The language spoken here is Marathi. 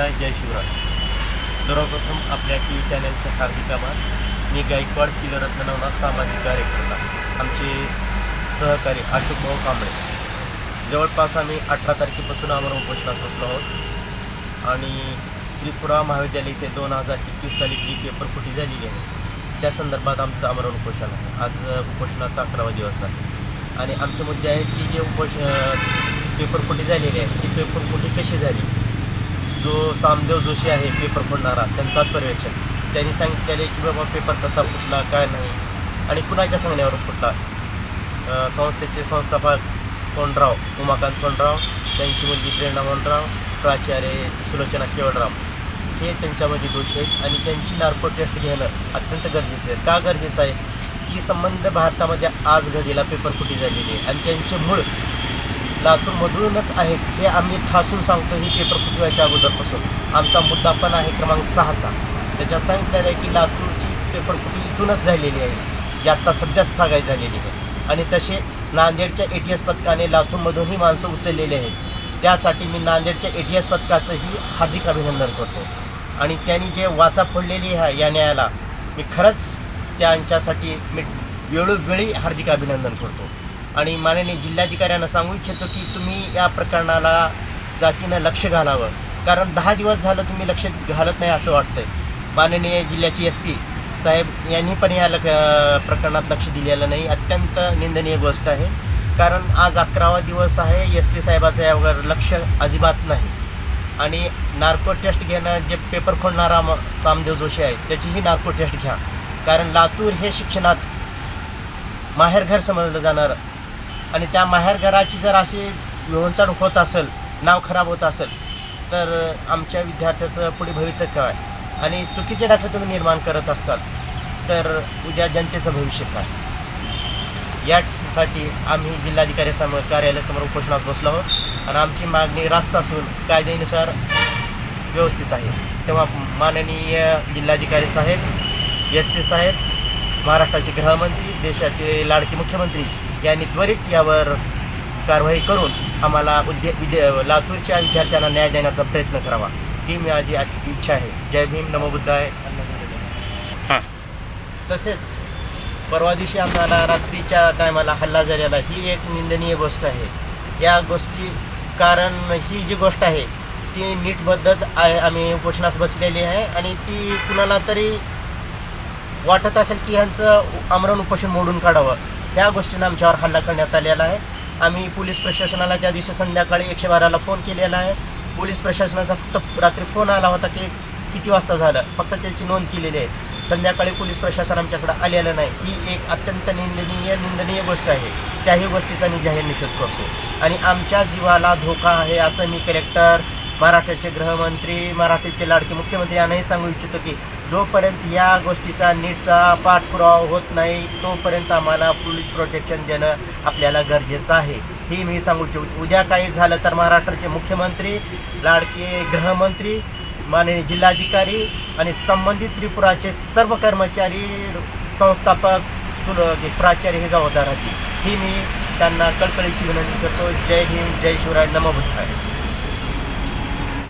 नमस्कार जय शिवराय. सर्वप्रथम आपल्या टी व्ही चॅनलच्या हार्दिक आभार. मी गायकवाड शिलरत्न नवनाथ सामाजिक कार्यकर्ता. आमचे सहकारी अशोक भाऊ कांबळे. जवळपास आम्ही अठरा तारखेपासून आम्हाला उपोषणात बसलो आहोत. आणि त्रिपुरा महाविद्यालय इथे दोन हजार एकवीस साली जी पेपर फुटी झालेली आहे. त्या संदर्भात आमचं आमरण उपोषण आहे. आज उपोषणाचा अकरावा दिवस आहे. आणि आमचे मुद्दे आहेत की जे उपोष पेपर फुटी झालेली आहे ती पेपर फुटी कशी झाली? जो सामदेव जोशी आहे पेपर फोडणारा त्यांचाच पर्यवेक्षण त्यांनी सांगितलेले की बाबा पेपर कसा फुटला काय नाही. आणि कुणाच्या सांगण्यावर फुटला? संस्थेचे संस्थापक कोंडराव उमाकांत कोंडराव त्यांची मुलगी प्रेरणा कोंडराव प्राचार्य सुलोचना केवळराव हे त्यांच्यामध्ये दोष आहेत आणि त्यांची नार्को टेस्ट घेणं अत्यंत गरजेचं आहे. का गरजेचं आहे? की संबंध भारतामध्ये आज घडीला पेपर फुटी झालेली आहे. आणि त्यांचे मूळ लातूरमधूनच आहेत. हे आम्ही ठासून सांगतो ही पेपर फुटवायच्या अगोदरपासून. आमचा मुद्दा पण आहे क्रमांक सहाचा. त्याच्यात सांगितलेलं आहे की लातूरची पेपर फुटी इथूनच झालेली आहे. जी आत्ता सध्या स्थागायत झालेली आहे. आणि तसे नांदेडच्या ए टी एस पथकाने लातूरमधूनही माणसं उचललेली आहेत. त्यासाठी मी नांदेडच्या ए टी एस पथकाचंही हार्दिक अभिनंदन करतो. आणि त्यांनी जे वाचा फोडलेली आहे या न्यायाला मी खरंच त्यांच्यासाठी मी वेळोवेळी हार्दिक अभिनंदन करतो. आणि माननीय जिल्हाधिकाऱ्यांना सांगू इच्छितो की तुम्ही या प्रकरणाला जातीनं लक्ष घालावं. कारण दहा दिवस झालं तुम्ही लक्ष घालत नाही असं वाटतंय. माननीय जिल्ह्याचे एस पी साहेब यांनी पण या लक प्रकरणात लक्ष दिलेलं नाही. अत्यंत निंदनीय गोष्ट आहे. कारण आज अकरावा दिवस आहे एस पी साहेबाचं यावर लक्ष अजिबात नाही. आणि नार्को टेस्ट घेणं जे पेपर खोलणारा सामदेव जोशी आहे त्याचीही नार्को टेस्ट घ्या. कारण लातूर हे शिक्षणात माहेरघर समजलं जाणार आणि त्या माहेरघराची जर अशी लोणचाण होत असेल नाव खराब होत असेल तर आमच्या विद्यार्थ्याचं पुढे भवितव्य काय आणि चुकीचे दाखले तुम्ही निर्माण करत असाल तर उद्या जनतेचं भविष्य काय? यासाठी आम्ही जिल्हाधिकाऱ्यासमोर कार्यालयासमोर उपोषणास बसलो आहोत आणि आमची मागणी रास्त असून कायद्यानुसार व्यवस्थित आहे. तेव्हा माननीय जिल्हाधिकारी साहेब एस पी साहेब महाराष्ट्राचे गृहमंत्री देशाचे लाडके मुख्यमंत्री यांनी त्वरित यावर कारवाई करून आम्हाला उद्या विद्या लातूरच्या विद्यार्थ्यांना न्याय देण्याचा प्रयत्न करावा. ही माझी इच्छा आहे. जय भीम. नमो बुद्धाय. हां. तसेच परवा दिवशी आम्हाला रात्रीच्या टायमाला हल्ला झालेला ही एक निंदनीय गोष्ट आहे. या गोष्टी कारण ही जी गोष्ट आहे ती नीट पद्धत आहे. आम्ही उपोषणास बसलेली आहे आणि ती कुणाला तरी वाटत असेल की ह्यांचं आमरण उपोषण मोडून काढावं. या गोष्टीनं आमच्यावर हल्ला करण्यात आलेला आहे. आम्ही पोलीस प्रशासनाला त्या दिवशी संध्याकाळी एकशे बाराला फोन केलेला आहे पोलीस प्रशासनाचा फक्त रात्री फोन आला होता की किती वाजता झालं? फक्त त्याची नोंद केलेली आहे. संध्याकाळी पोलीस प्रशासन आमच्याकडे आलेलं नाही. ही एक अत्यंत निंदनीय निंदनीय गोष्ट आहे. त्याही गोष्टीचा मी जाहीर निषेध करतो. आणि आमच्या जीवाला धोका आहे असं मी कलेक्टर मराठ्याचे गृहमंत्री मराठीचे लाडके मुख्यमंत्री यांनाही सांगू इच्छितो की जोपर्यंत या गोष्टीचा नीटचा पाठपुरावा होत नाही तोपर्यंत आम्हाला पोलीस प्रोटेक्शन देणं आपल्याला गरजेचं आहे. ही मी सांगू इच्छितो. उद्या काही झालं तर महाराष्ट्राचे मुख्यमंत्री लाडके गृहमंत्री माननीय जिल्हाधिकारी आणि संबंधित त्रिपुराचे सर्व कर्मचारी संस्थापक प्राचार्य हे जबाबदार राहतील. ही मी त्यांना कळकळीची विनंती करतो. जय हिंद जय शिवराय नमो बुद्धाय